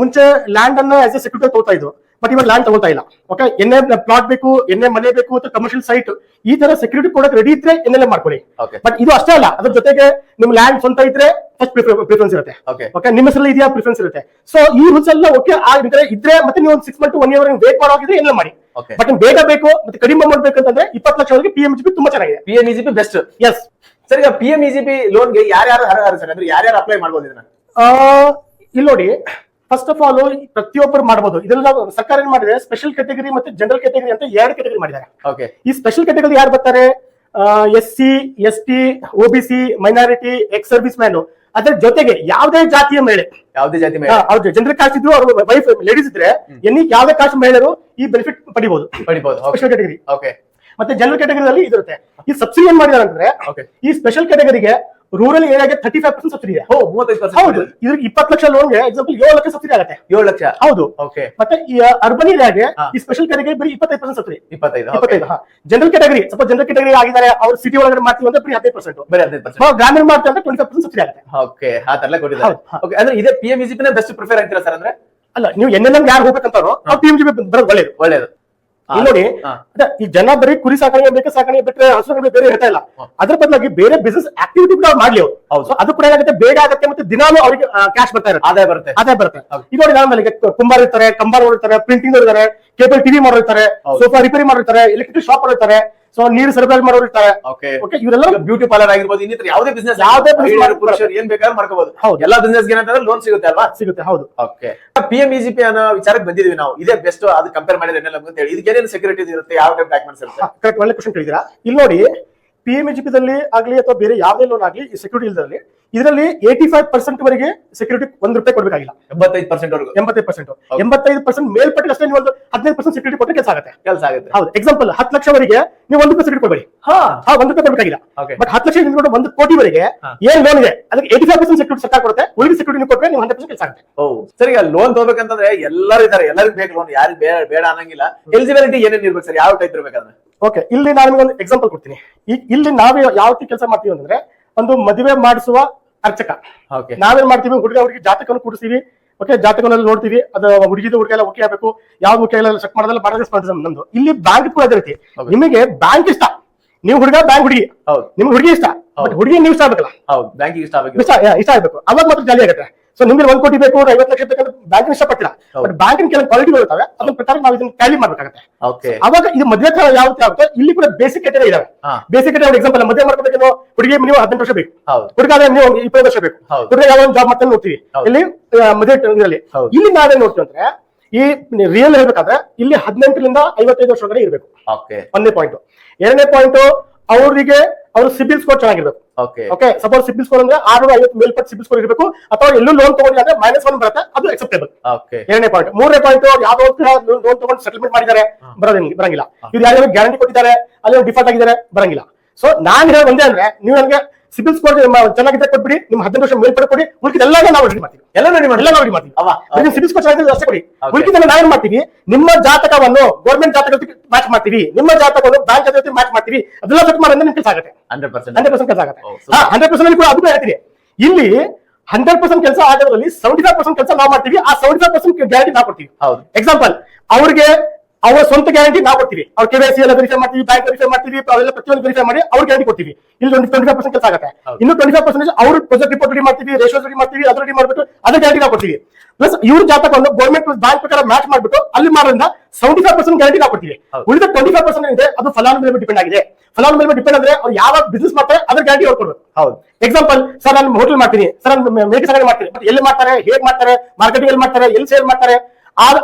ಮುಂಚೆ ಲ್ಯಾಂಡ್ ಅನ್ನ ಆಸ್ ಎ ಸೆಕ್ಯೂರಿಟಿ ತಗೋತಾ ಇದ್ರು. ಬಟ್ ಇವಾಗ ಲ್ಯಾಂಡ್ ತಗೋತಾ ಇಲ್ಲ. ಓಕೆ ಎನ್ನೇ ಪ್ಲಾಟ್ ಬೇಕು ಎನ್ನೇ ಮನೆ ಬೇಕು ಅಥವಾ ಕಮರ್ಷಿಯಲ್ ಸೈಟ್ ಈ ತರ ಸೆಕ್ಯೂರಿಟಿ ಕೊಡಕ್ ರೆಡಿ ಇದ್ರೆ ಎನ್ ಎಲ್ ಮಾಡ್ಕೊಳ್ಳಿ. ಓಕೆ ಬಟ್ ಇದು ಅಷ್ಟೇ ಅಲ್ಲ. ಅದ್ರ ಜೊತೆಗೆ ನಿಮ್ ಲ್ಯಾಂಡ್ ಸ್ವಂತ ಇದ್ರೆ ಫಸ್ಟ್ ಪ್ರಿಫರೆನ್ಸ್ ಇರುತ್ತೆ. ಓಕೆ ನಿಮ್ಮ ಹೆಸರಲ್ಲಿ ಇದೆಯಾ ಪ್ರಿಫರೆನ್ಸ್ ಇರುತ್ತೆ. ಸೊ ಈ ರೂಲ್ಸ್ ಎಲ್ಲ ಓಕೆ ಆಗಿದ್ರೆ ಇದ್ರೆ ಮತ್ತೆ ನೀವು ಒಂದು six month one year wait ಮಾಡೋಕಿದ್ರೆ ಎಲ್ಲ ಮಾಡಿ. ಬಟ್ ಬೇಗ ಬೇಕು ಮತ್ತೆ ಕಡಿಮೆ ಅಮೌಂಟ್ ಬೇಕಂತಂದ್ರೆ ಇಪ್ಪತ್ತು ಲಕ್ಷ ಒಳಗೆ ಪಿ ಎಂ ಜಿ ತುಂಬಾ ಚೆನ್ನಾಗಿದೆ. P M P best yes ಸರಿ ಈಗ ಪಿ ಎಂ ಇ ಪಿ ಲೋನ್ಗೆ ಯಾರ್ಯಾರು ಅರ್ಹರು ಸರ್ ಅಂದ್ರೆ ಯಾರ್ಯಾರು ಅಪ್ಲೈ ಮಾಡ್ಬೋದು ಇದನ್ನ? ಇಲ್ಲಿ ನೋಡಿ. ಫಸ್ಟ್ ಆಫ್ ಆಲ್ ಪ್ರತಿಯೊಬ್ಬರು ಮಾಡಬಹುದು ಇದ್ರಲ್ಲಿ ನಾವು ಸರ್ಕಾರ ಏನ್ ಮಾಡಿದೆ? ಸ್ಪೆಷಲ್ ಕ್ಯಾಟಗರಿ ಮತ್ತೆ ಜನರಲ್ ಕ್ಯಾಟಗರಿ ಅಂತ ಎರಡು ಕ್ಯಾಟಗರಿ ಮಾಡಿದ್ದಾರೆ. ಓಕೆ ಈ ಸ್ಪೆಷಲ್ ಕ್ಯಾಟಗರಿ ಯಾರು ಬರ್ತಾರೆ? S C S T O B C minority ex service man ಅದ್ರ ಜೊತೆಗೆ ಯಾವುದೇ ಜಾತಿಯ ಮಹಿಳೆ. ಯಾವುದೇ ಜಾತಿ ಮಹಿಳೆ. ಜನರ ಅವ್ರ ಜನರಲ್ ಕಾಸ್ಟ್ ಇದ್ರು ಅವ್ರ ವೈಫ್ ಲೇಡೀಸ್ ಇದ್ರೆ ಎನಿ ಯಾವುದೇ ಕಾಸ್ಟ್ ಮಹಿಳೆಯರು ಈ ಬೆನಿಫಿಟ್ ಪಡಿಬಹುದು ಪಡಿಬಹುದು ಸ್ಪೆಷಲ್ ಕ್ಯಾಟಗರಿ ಓಕೆ ಮತ್ತೆ ಜನರಲ್ ಕೆಟಗರಿಯಲ್ಲಿ ಇರುತ್ತೆ ಈ ಸಬ್ಸಿಡಿ ಏನ್ ಮಾಡಿದಾರೆ ಅಂದ್ರೆ ಈ ಸ್ಪೆಷಲ್ ಕ್ಯಾಟಗರಿಗೆ ರೂರಲ್ ಏರಿಯಾಗೆ ತರ್ಟಿ ಫೈವ್ ಪರ್ಸೆಂಟ್ ಸಬ್ಸಿಡಿ ಇದೆ. ಹೌದು. ಇದ್ರಿಗೆ ಇಪ್ಪತ್ತು ಲಕ್ಷ ಲೋನ್ಗೆ ಎಕ್ಸಾಂಪಲ್ ಏಳು ಲಕ್ಷ ಸಬ್ಸಿಡಿ ಆಗುತ್ತೆ. ಏಳು ಲಕ್ಷ? ಹೌದು. ಓಕೆ. ಮತ್ತೆ ಈ ಅರ್ಬನ್ ಏರಿಯಾಗೆ. ಈ ಸ್ಪೆಷಲ್ ಕ್ಯಾಟಗರಿ ಬರೀ ಇಪ್ಪತ್ತೈದು ಪರ್ಸೆಂಟ್ ಸಬ್ಸಿಡಿ. ಇಪ್ಪತ್ತೈದು. ಇಪ್ಪತ್ತೈದು ಜನರಲ್ ಕ್ಯಾಟಗರಿ ಸ್ವಲ್ಪ ಜನರಲ್ ಕ್ಯಾಟಗರಿ ಆಗಿದ್ದಾರೆ ಅವ್ರ ಸಿಟಿ ಒಳಗಡೆ ಮಾಡ್ತೀವಿ ಅಂದ್ರೆ ಬರೀ ಹದಿನೈದು ಪರ್ಸೆಂಟ್ ಬರೀ ಹದಿನೈದು ಪರ್ಸೆಂಟ್ ಗ್ರಾಮೀಣ ಮಾಡ್ತೀವಿ ಅಂದ್ರೆ ಟ್ವೆಂಟಿ ಪರ್ಸೆಂಟ್ ಸಬ್ಸಿಡಿ ಆಗುತ್ತೆ. ಓಕೆ ಆ ತರ ಕೊಟ್ಟಿದ್ದಾರೆ. ಓಕೆ ಅಂದ್ರೆ ಇದೇ ಪಿ ಎಂ ಬೆಸ್ಟ್ ಪ್ರಿಫರ್ ಅಂತೀರಾ ಸರ್ ಅಂದ್ರೆ? ಅಲ್ಲ ನೀವು ಎನ್ ಎನ್ ಎಂ ಯಾರು ಹೋಗ್ಬೇಕಂತಾರೋ ಪಿ ಎಂ ಜಿ ಬರೋದು ಒಳ್ಳೇದು. ಒಳ್ಳೇದು. ಇಲ್ಲಿ ನೋಡಿ ಅದೇ ಈ ಜನ ಬರೀ ಕುರಿ ಸಾಕಣೆ ಬೇಕು ಸಾಕಣೆ ಬಿಟ್ಟರೆ ಹಸುಗಳು ಬೇರೆ ಹೇಳ್ತಾ ಇಲ್ಲ. ಅದ್ರ ಬದಲಾಗಿ ಬೇರೆ ಬಿಸಿನೆಸ್ ಆಕ್ಟಿವಿಟಿ ಕೂಡ ಮಾಡ್ಲಿ ಅವ್ರು. ಹೌದು. ಅದು ಕೂಡ ಏನಾಗುತ್ತೆ ಬೇಗ ಆಗುತ್ತೆ ಮತ್ತೆ ದಿನಾಲು ಅವರಿಗೆ ಕ್ಯಾಶ್ ಬರ್ತಾ ಇರುತ್ತೆ. ಆದಾಯ ಬರುತ್ತೆ. ಅದೇ ಬರುತ್ತೆ. ಈಗ ನೋಡಿ ನಾನು ಮೇಲೆ ಕುಂಬಾರ ಇರ್ತಾರೆ ಕಂಬಾರ ಇರ್ತಾರೆ ಪ್ರಿಂಟಿಂಗ್ ಇರ್ತಾರೆ ಕೇಬಲ್ ಟಿವಿ ಮಾಡಿರ್ತಾರೆ ಸೋಫಾ ರಿಪೇರಿ ಮಾಡಿರ್ತಾರೆ ಎಲೆಕ್ಟ್ರಿಕ್ ಶಾಪ್ ಇರ್ತಾರೆ ಸೊ ನೀರು ಸರಬರಾಜು ಮಾಡೋರು ಇರ್ತಾರೆ. ಓಕೆ ಇವರೆಲ್ಲ ಬ್ಯೂಟಿ ಪಾರ್ಲರ್ ಆಗಿರ್ಬೋದು ಇನ್ನಿತರ ಯಾವುದೇ ಬಿಸ್ನೆಸ್ ಯಾವುದೇ. ಪುರುಷರು ಏನ್ ಬೇಕಾದ್ರೂ ಮಾಡ್ಕೋಬಹುದು ಹೌದು. ಎಲ್ಲಾ ಬಿಸ್ನೆಸ್ ಏನಂತಂದ್ರೆ ಲೋನ್ ಸಿಗುತ್ತೆ ಅಲ್ವಾ? ಸಿಗುತ್ತೆ ಹೌದು. ಓಕೆ ಪಿ ಎಂ ಇಜಿಪಿ ಅನ್ನೋ ವಿಚಾರಕ್ಕೆ ಬಂದಿದ್ವಿ ನಾವು. ಇದೇ ಬೆಸ್ಟ್ ಅದು ಕಂಪೇರ್ ಮಾಡಿದ್ರೆ ಏನೆಲ್ಲ ಅಂತ ಹೇಳಿ ಇದಕ್ಕೆ ಏನೇನು ಸೆಕ್ಯೂರಿಟೀಸ್ ಇರುತ್ತೆ ಯಾವ ಟೈಪ್ ಡಾಕ್ಯುಮೆಂಟ್ಸ್ ಇರುತ್ತೆ? ಕರೆಕ್ಟ್ ಒಳ್ಳೆ ಕ್ವಶನ್ ಕೇಳಿದಿರಾ ಇಲ್ಲಿ ನೋಡಿ ಪಿ ಎಂ ದಲ್ಲಿ ಆಗಲಿ ಅಥವಾ ಬೇರೆ ಯಾವುದೇ ಲೋನ್ ಆಗಲಿ ಈ ಸೆಕ್ಯೂರಿಟಿ ಇಲ್ಲದಲ್ಲಿ ಇದರಲ್ಲಿ ಏಟಿ ಫೈವ್ ಪರ್ಸೆಂಟ್ ವರೆಗೆ ಸೆಕ್ಯೂರಿಟಿ ಒಂದ್ ರೂಪಾಯಿ ಕೊಡಬೇಕಾಗಿಲ್ಲ. ಎಂಬತ್ತೈದು ಪರ್ಸೆಂಟ್ ವರೆಗೂ? ಎಂಬತ್ತೈದು ಪರ್ಸೆಂಟ್ ಎಂಬತ್ತೈದು ಪರ್ಸೆಂಟ್ ಮೇಲ್ಪಟ್ಟಿಗೆ ಅಷ್ಟೇ ನೀವು ಒಂದು ಹದಿನೈದು ಪರ್ಸೆಂಟ್ ಸೆಕ್ಯೂರಿಟಿ ಕೊಟ್ಟರೆ ಕೆಲಸ ಆಗುತ್ತೆ. ಕೆಲಸ ಆಗುತ್ತೆ. ಹೌದು. ಎಕ್ಸಾಂಪಲ್ ಹತ್ತು ಲಕ್ಷವರೆಗೆ ನೀವು ಒಂದು ರೂಪಾಯಿ ಸೆಕ್ಯೂರಿಟಿ ಕೊಡಬೇಡಿ. ಹಾ. ಹಾ ಒಂದು ರೂಪಾಯಿ ಕೊಡಬೇಕಾಗಿಲ್ಲ. ಬಟ್ ಹತ್ತು ಲಕ್ಷ ನಿಮ್ಗೆ ಒಂದು ಕೋಟಿವರೆಗೆ ವರೆಗೆ ಏನ್ ಲೋನ್ ಇದೆ? ಅದಕ್ಕೆ ಏಟಿ ಫೈವ್ ಪರ್ಸೆಂಟ್ ಸೆಕ್ಯೂರಿಟಿ ಸರ್ಕಾರ ಕೊಡುತ್ತೆ. ಉಳಿದ ಸೆಕ್ಯೂರಿಟಿ ನೀವು ಕೊಟ್ಟರೆ ನೀವು ಹಂಡ್ರೆಡ್ ಪರ್ಸೆಂಟ್ ಕೆಲಸ ಆಗುತ್ತೆ. ಓ ಸರಿ ಲೋನ್ ತಗೋಬೇಕಂತಂದ್ರೆ ಎಲ್ಲರೂ ಇದ್ದಾರೆ. ಎಲ್ಲರಿಗೂ ಬೇಕು ಲೋನ್ ಯಾರಿಗೂ ಬೇಡ ಬೇಡ ಅನ್ನಂಗಿಲ್ಲ. ಎಲಿಜಿಬಿಲಿಟಿ ಏನೇನು ಇರ್ಬೇಕು ಸರ್? ಯಾವ ಟೈಪ್ ಇರ್ಬೇಕಾದ್ರೆ? ಓಕೆ ಇಲ್ಲಿ ನಾನು ನಿಮಗೆ ಒಂದು ಎಕ್ಸಾಂಪಲ್ ಕೊಡ್ತೀನಿ ಇಲ್ಲಿ ನಾವು ಯಾವ ಕೆಲಸ ಮಾಡ್ತೀವಿ ಅಂದ್ರೆ ಒಂದು ಮದುವೆ ಮಾಡಿಸುವ ಅರ್ಚಕ. ನಾವೇನ್ ಮಾಡ್ತೀವಿ ಹುಡುಗ ಹುಡುಗಿ ಜಾತಕವನ್ನು ಕೂಡಿಸ್ತೀವಿ. ಓಕೆ ಜಾತಕವನ್ನೆಲ್ಲ ನೋಡ್ತೀವಿ ಅದು ಹುಡುಗಿದ ಹುಡುಗ ಎಲ್ಲ ಓಕೆ ಆಗಬೇಕು ಯಾವ ಮುಖ್ಯ ಎಲ್ಲ ಚೆಕ್ ಮಾಡೋದಲ್ಲ ರೆಸ್ಪಾನ್ಸ್ ನಮ್ದು. ಇಲ್ಲಿ ಬ್ಯಾಂಕ್ ಕೂಡ ಅದೇ ರೀತಿ. ನಿಮಗೆ ಬ್ಯಾಂಕ್ ಇಷ್ಟ. ನೀವು ಹುಡುಗ ಬ್ಯಾಂಕ್ ಹುಡುಗಿ. ಹೌದು. ನಿಮ್ಗೆ ಹುಡುಗಿ ಇಷ್ಟ. ಹುಡುಗಿ ನೀವು ಇಷ್ಟ ಆಗ್ಬೇಕಲ್ಲ. ಹೌದು. ಬ್ಯಾಂಕಿಗೆ ಇಷ್ಟ ಆಗಬೇಕು. ಇಷ್ಟ ಆಗಬೇಕು ಇಷ್ಟ ಆಗ್ಬೇಕು. ಅವಾಗ ಮಾತ್ರ ಜಾಲಿ ಆಗುತ್ತೆ. ಸೊ ನಿಮ್ಗೆ ಒಂದ್ ಕೋಟಿ ಬೇಕು ಐವತ್ತು ಲಕ್ಷ ಬೇಕಂದ್ರೆ ಬ್ಯಾಂಕ್ ಇಷ್ಟಪಟ್ಟಿಲ್ಲ. ಪಟ್ಟಿಲ್ಲ ಬಟ್ ಬ್ಯಾಂಕಿನ ಕೆಲವು ಕ್ವಾಲಿಟಿಗಳು ಇರ್ತವೆ ಅದ್ರ ಪ್ರಕಾರ ನಾವು ಇದನ್ನ ಟ್ಯಾಲಿ ಮಾಡ್ಬೇಕಾಗುತ್ತೆ. ಅವಾಗ ಇದು ಮದುವೆ ಯಾವ ರೀತಿ ಆಗುತ್ತೆ ಇಲ್ಲಿ ಕೂಡ ಬೇಸಿಕ್ ಕ್ರೈಟೇರಿಯಾ ಇದಾವೆ. ಬೇಸಿಕ್ ಕ್ರೈಟೇರಿಯಾ ಎಕ್ಸಾಂಪಲ್ ಮದುವೆ ಮಾಡ್ಕೋಬೇಕು ಹುಡುಗಿ ನೀವು ಹದಿನೆಂಟು ವರ್ಷ ಬೇಕು. ಹುಡುಗ ಆದ್ರೆ ನೀವು ಇಪ್ಪತ್ತು ವರ್ಷ ಬೇಕು. ಹುಡುಗ ಯಾವ ಜಾಬ್ ಮಾಡ್ತಾನೆ ನೋಡ್ತೀವಿ. ಇಲ್ಲಿ ಮದುವೆ ಇದರಲ್ಲಿ. ಇಲ್ಲಿ ನಾವೇನ್ ನೋಡ್ತೀವಿ ಅಂದ್ರೆ ಈ ರಿಯಲ್ ಹೇಳ್ಬೇಕಾದ್ರೆ ಇಲ್ಲಿ ಹದಿನೆಂಟರಿಂದ ಐವತ್ತೈದು ವರ್ಷ ಒಳಗಡೆ ಇರಬೇಕು. ಒಂದೇ ಒಂದನೇ ಪಾಯಿಂಟ್ ಎರಡನೇ ಪಾಯಿಂಟ್ ಅವರಿಗೆ ಅವ್ರ ಸಿಬಿಲ್ ಸ್ಕೋರ್ ಚೆನ್ನಾಗಿರ್ಬೇಕು. Okay okay suppose CIBIL score ಅಂದ್ರೆ ಆರ್ನೂರ ಐವತ್ತು ಮೇಲ್ಪಟ್ಟು ಸಿಬಿಲ್ ಸ್ಕೋರ್ ಇರಬೇಕು ಅಥವಾ ಎಲ್ಲೂ ಲೋನ್ ತಗೊಂಡಿಲ್ಲ ಅಂದ್ರೆ ಮೈನಸ್ ಒನ್ ಬರುತ್ತೆ ಅದು ಅಕ್ಸೆಪ್ಟೇಬಲ್ ಓಕೆ ಎರಡನೇ ಪಾಯಿಂಟ್ ಮೂರನೇ ಪಾಯಿಂಟ್ ಯಾವ್ದೋ ಲೋನ್ ತಗೊಂಡು ಸೆಟಲ್ಮೆಂಟ್ ಮಾಡಿದ್ದಾರೆ ಬರೋದಿಲ್ಲ ಬರಂಗಿಲ್ಲ. ಇದು ಯಾರು ಗ್ಯಾರಂಟಿ ಕೊಟ್ಟಿದ್ದಾರೆ ಅಲ್ಲಿ ಡಿಫಾಲ್ಟ್ ಆಗಿದ್ದಾರೆ ಬರಂಗಿಲ್ಲ. ಸೊ ನಾನ್ ಹೇಳೋದು ಒಂದೇ ಅಂದ್ರೆ ನೀವು ನನಗೆ ಸಿಬಿಲ್ ಸ್ಕೋರ್ ಚೆನ್ನಾಗಿದೆ ಕೊಟ್ಬಿಡಿ ನಿಮ್ಮ ಹದಿನೆಂಟು ವರ್ಷ ಮೇಲ್ಪಡೆ ಕೊಡಿ ಉಳಿದೆಲ್ಲ ನಾವು ರೆಡಿ ಮಾಡ್ತೀವಿ. ಎಲ್ಲ ರೆಡಿ ಮಾಡಿ ಎಲ್ಲ ರೆಡಿ ಮಾಡ್ತೀವಿ. ಸಿಬಿಲ್ ಸ್ಕೋರ್ ಚೆನ್ನಾಗಿದೆ ಅಷ್ಟೇ ಕೊಡಿ. ನಾವು ಏನ್ ಮಾಡ್ತೀವಿ? ನಿಮ್ಮ ಜಾತಕವನ್ನು ಗೌರ್ಮೆಂಟ್ ಜಾತಕ ಮ್ಯಾಚ್ ಮಾಡ್ತೀವಿ. ನಿಮ್ಮ ಜಾತಕವನ್ನು ಬ್ಯಾಂಕ್ ಜೊತೆ ಮ್ಯಾಚ್ ಮಾಡ್ತೀವಿ. ಅದೆಲ್ಲ ಸೆಟ್ ಮಾಡಿದ್ರೆ ನಿಮ್ ಕೆಲಸ ಆಗುತ್ತೆ. ಹಂಡ್ರೆಡ್ ಪರ್ಸೆಂಟ್ ಹಂಡ್ರೆಡ್ ಪರ್ಸೆಂಟ್ ಕೆಲಸ ಆಗುತ್ತೆ. ಹಂಡ್ರೆಡ್ ಪರ್ಸೆಂಟ್ ಕೂಡ ಅದು ಹೇಳ್ತೀವಿ ಇಲ್ಲಿ ಹಂಡ್ರೆಡ್ ಪರ್ಸೆಂಟ್ ಕೆಲಸ ಆಗೋದ್ರಲ್ಲಿ ಸೆವೆಂಟಿ ಫೈವ್ ಪರ್ಸೆಂಟ್ ಕೆಲಸ ನಾವು ಮಾಡ್ತೀವಿ. ಆ ಸೆವೆಂಟಿ ಫೈವ್ ಪರ್ಸೆಂಟ್ ಗ್ಯಾರಂಟಿ ನಾವು ಕೊಡ್ತೀವಿ. ಹೌದು. ಎಕ್ಸಾಂಪಲ್ ಅವ್ರಿಗೆ ಅವರ ಸ್ವಂತ ಗ್ಯಾರಂಟಿ ನಾವು ಕೊಡ್ತೀವಿ. ಅವ್ರ ಕೆ ಎಲ್ಲ ವೆರಿಫೈ ಮಾಡ್ತೀವಿ ಬ್ಯಾಂಕ್ ವೆರಿಫೈ ಮಾಡ್ತೀವಿ ಅವೆಲ್ಲ ಪ್ರತಿಯೊಂದು ವೆರಿಫೈ ಮಾಡಿ ಅವ್ರ ಗ್ಯಾರಂಟಿ ಕೊಡ್ತೀವಿ. ಇಲ್ಲಿ ಟ್ವೆಂಟಿ ಟ್ವೆಂಟಿ ಫೈವ್ ಪರ್ಸೆಂಟ್ ಕೆಲಸ ಆಗುತ್ತೆ. ಇನ್ನು ಟ್ವೆಂಟಿ ಫೈವ್ ಪರ್ಸೆಂಟ್ ಅವರು ಪ್ರೊಜೆಕ್ಟ್ ರಿಪೋರ್ಟ್ ರೆಡಿ ಮಾಡ್ತೀವಿ ರೇಷೋ ರೆಡಿ ಮಾಡ್ತೀವಿ ಅದು ರೆಡಿ ಮಾಡ್ಬಿಟ್ಟು ಅದ್ರ ಗ್ಯಾರಂಟಿ ನಾವು ಕೊಡ್ತೀವಿ. ಪ್ಲಸ್ ಇವ್ರ ಒಂದು ಗೌರ್ಮೆಂಟ್ ಬ್ಯಾಂಕ್ ಪ್ರಕಾರ ಮ್ಯಾಚ್ ಮಾಡ್ಬಿಟ್ಟು ಅಲ್ಲಿ ಮಾಡೋದ್ರಿಂದ ಸೆವೆಂಟಿ ಫೈವ್ ಪರ್ಸೆಂಟ್ ಗ್ಯಾರಂಟಿ ನಾವು ಕೊಡ್ತೀವಿ. ಉಳಿದ ಟ್ವೆಂಟಿ ಫೈವ್ ಪರ್ಸೆಂಟ್ ಇದೆ ಅದು ಫಲಾನುಭವಿ ಮೇಲೆ ಡಿಪೆಂಡ್ ಆಗಿದೆ. ಫಲಾನುಭವಿ ಮೇಲೆ ಡಿಪೆಂಡ್ ಅಂದ್ರೆ ಅವ್ರು ಯಾವ ಬಿಸ್ನೆಸ್ ಮಾಡ್ತಾರೆ ಅದ್ರ ಗ್ಯಾರಂಟಿ ಅವ್ರು ಕೊಡೋದು ಹೌದು. ಎಕ್ಸಾಂಪಲ್ ಸರ್ ನಾನು ಹೋಟೆಲ್ ಮಾಡ್ತೀನಿ ಸರ್ ನಾನು ಮೇಕೆ ಸಾಗಣೆ ಮಾಡ್ತೀನಿ ಬಟ್ ಎಲ್ಲಿ ಮಾಡ್ತಾರೆ ಹೇಗೆ ಮಾಡ್ತಾರೆ ಮಾರ್ಕೆಟಿಂಗ್ ಎಲ್ಲಿ ಮಾಡ್ತಾರೆ ಎಲ್ಲಿ ಸೇಲ್ ಮಾಡ್ತಾರೆ